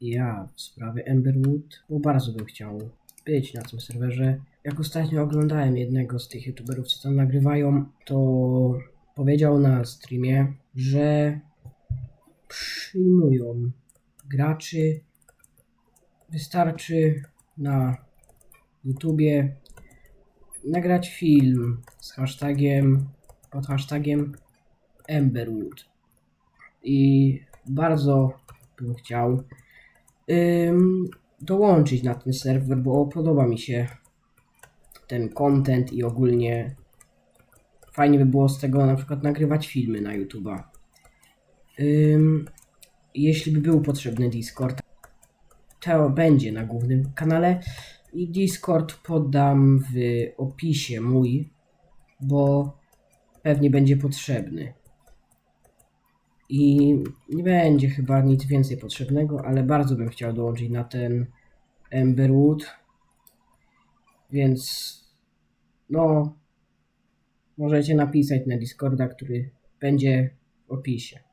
ja w sprawie Emberwood, bo bardzo bym chciał być na tym serwerze. Jak ostatnio oglądałem jednego z tych youtuberów, co tam nagrywają, to powiedział na streamie, że przyjmują graczy. Wystarczy na YouTubie nagrać film z hashtagiem, pod hashtagiem Emberwood. I bardzo bym chciał dołączyć na ten serwer, bo podoba mi się ten content i ogólnie fajnie by było z tego na przykład nagrywać filmy na YouTube'a. Jeśli by był potrzebny Discord, to będzie na głównym kanale i Discord podam w opisie mój, bo pewnie będzie potrzebny. I nie będzie chyba nic więcej potrzebnego, ale bardzo bym chciał dołączyć na ten Emberwood. Więc no możecie napisać na Discorda, który będzie w opisie.